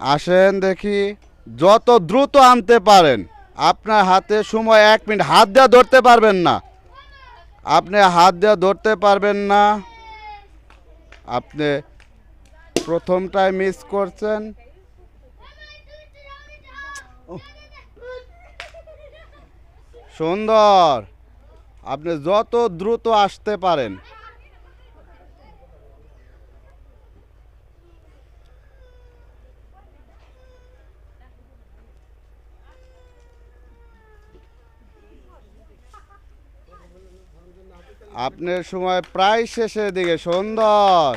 আসেন দেখি, যত দ্রুত আনতে পারেন, আপনার হাতে সময় এক মিনিট, হাত দিয়ে ধরতে পারবেন না। আপনি হাত দিয়ে ধরতে পারবেন না। আপনি প্রথমটায় মিস করছেন। সুন্দর। আপনি যত দ্রুত আসতে পারেন আপনার সময় প্রায় শেষের দিকে সুন্দর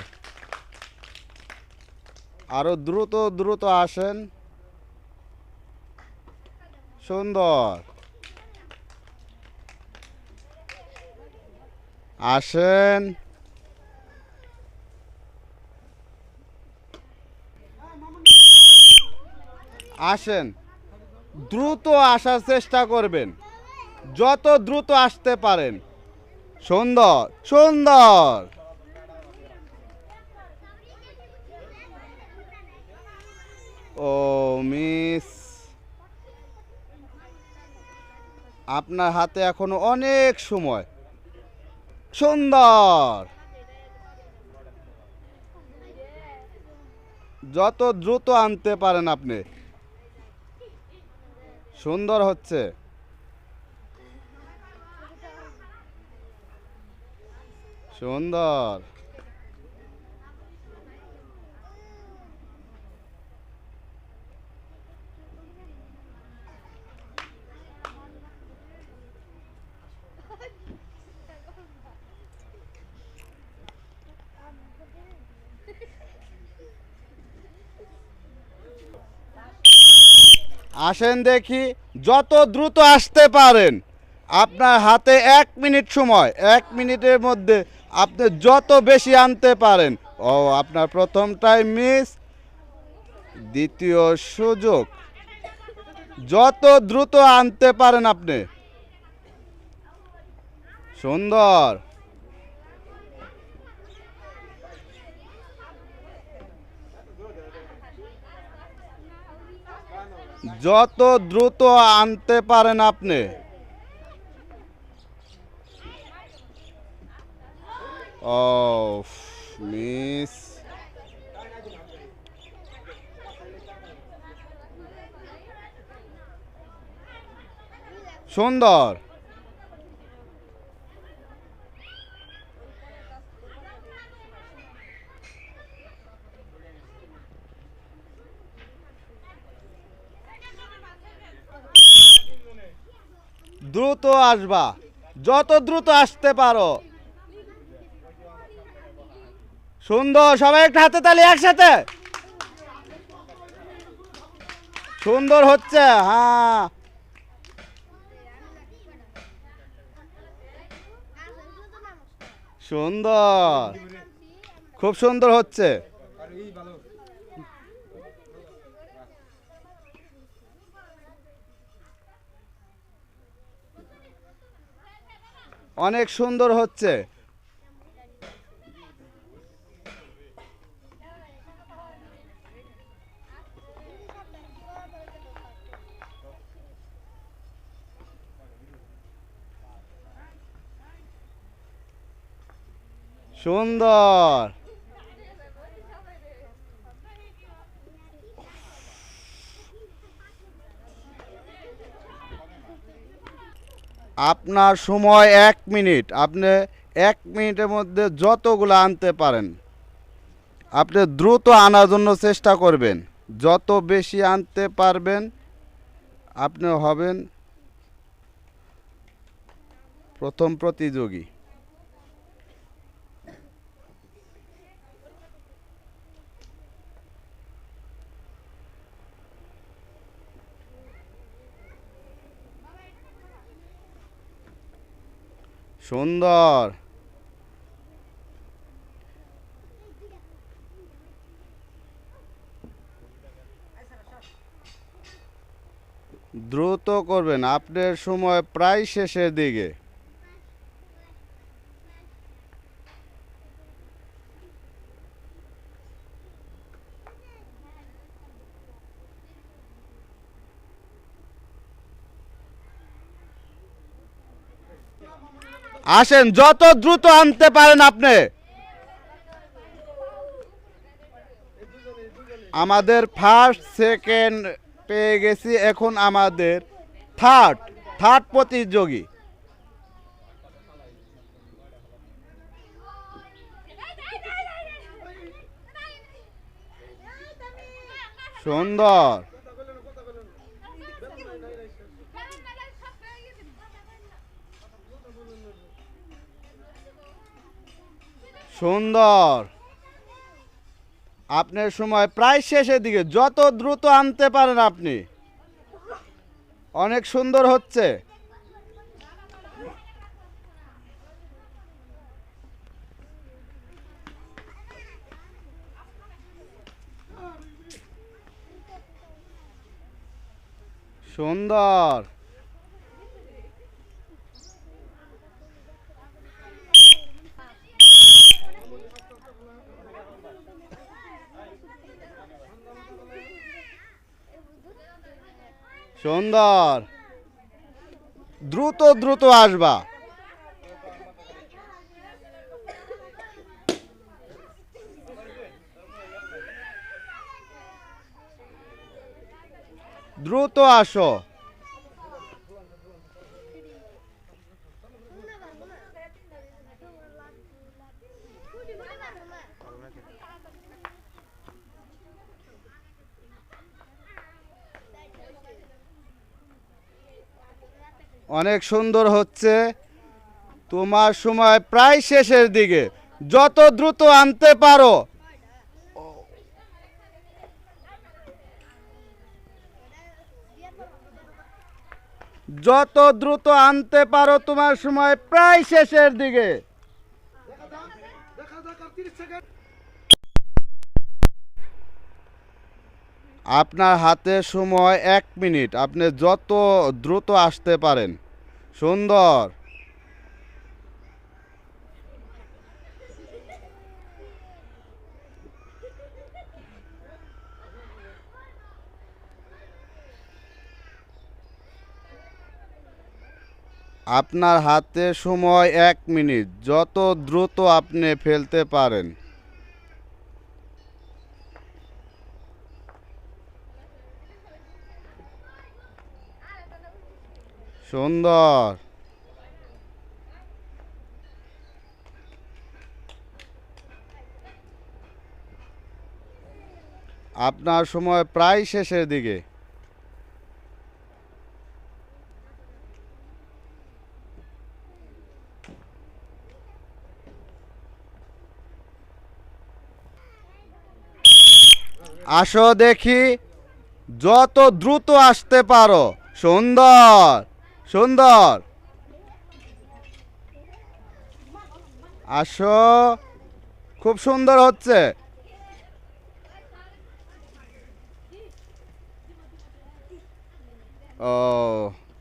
আরও দ্রুত দ্রুত আসেন। সুন্দর আসেন। আসেন। দ্রুত আসার চেষ্টা করবেন। যত দ্রুত আসতে পারেন। সুন্দর সুন্দর। ও মিস। আপনার হাতে এখনও অনেক সময়। সুন্দর। যত দ্রুত আনতে পারেন আপনি। সুন্দর হচ্ছে। সুন্দর। আসেন দেখি, যত দ্রুত আসতে পারেন। আপনার হাতে এক মিনিট সময়, এক মিনিটের মধ্যে আপনি যত বেশি আনতে পারেন। ও, আপনার প্রথমটাই মিস দ্বিতীয় সুযোগ। যত দ্রুত আনতে পারেন আপনি। সুন্দর। যত দ্রুত আনতে পারেন আপনি। ও মিস সুন্দর। দ্রুত আসবা। যত দ্রুত আসতে পারো। সুন্দর, সবাই একটা হাতে তালি একসাথে। সুন্দর হচ্ছে হ্যাঁ। সুন্দর। খুব সুন্দর হচ্ছে। অনেক সুন্দর হচ্ছে। সুন্দর। আপনার সময় এক মিনিট। আপনি এক মিনিটের মধ্যে যতগুলো আনতে পারেন, আপনি দ্রুত আনার জন্য চেষ্টা করবেন। যত বেশি আনতে পারবেন, আপনি হবেন প্রথম প্রতিযোগী। সুন্দর। দ্রুত করবেন আপনার সময় প্রায় শেষের দিকে। আসেন, যত দ্রুত আনতে পারেন আপনি। আমাদের ফার্স্ট সেকেন্ড পেয়ে গেছি এখন আমাদের থার্ড থার্ড প্রতিযোগী। সুন্দর। সুন্দর। আপনার সময় প্রায় শেষের দিকে, যত দ্রুত আনতে পারেন আপনি। অনেক সুন্দর হচ্ছে। সুন্দর। সুন্দর। দ্রুত দ্রুত আসবা। দ্রুত আসো। অনেক সুন্দর হচ্ছে। তোমার সময় প্রায় শেষের দিকে। যত দ্রুত আনতে পারো। যত দ্রুত আনতে পারো তোমার সময় প্রায় শেষের দিকে। আপনার হাতে সময় এক মিনিট। আপনি যত দ্রুত আসতে পারেন। সুন্দর। আপনার হাতে সময় এক মিনিট। যত দ্রুত আপনি ফেলতে পারেন। সুন্দর। আপনার সময় প্রায় শেষের দিকে। আসো দেখি যত দ্রুত আসতে পারো। সুন্দর। সুন্দর। আসো। খুব সুন্দর হচ্ছে। ও,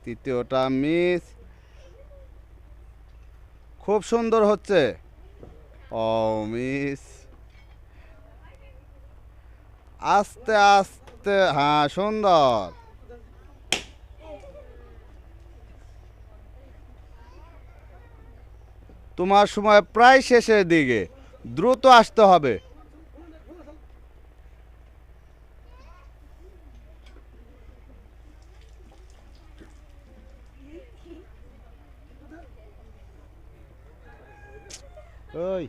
তৃতীয়টা মিস খুব সুন্দর হচ্ছে। ও মিস আস্তে আস্তে হ্যাঁ সুন্দর। তোমার সময় প্রায় শেষের দিকে। দ্রুত আসতে হবে। ওই।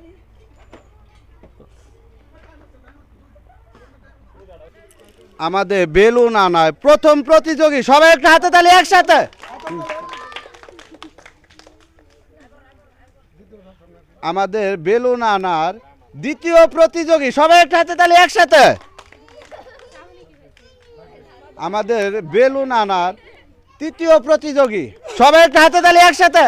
আমাদের বেলুন আনায় প্রথম প্রতিযোগী সবাই একটা হাতে তালি একসাথে। আমাদের বেলুন আনার দ্বিতীয় প্রতিযোগী। সবাই একটা হাতে তাহলে একসাথে। আমাদের বেলুন আনার তৃতীয় প্রতিযোগী। সবাই একটা হাতে তাহলে একসাথে।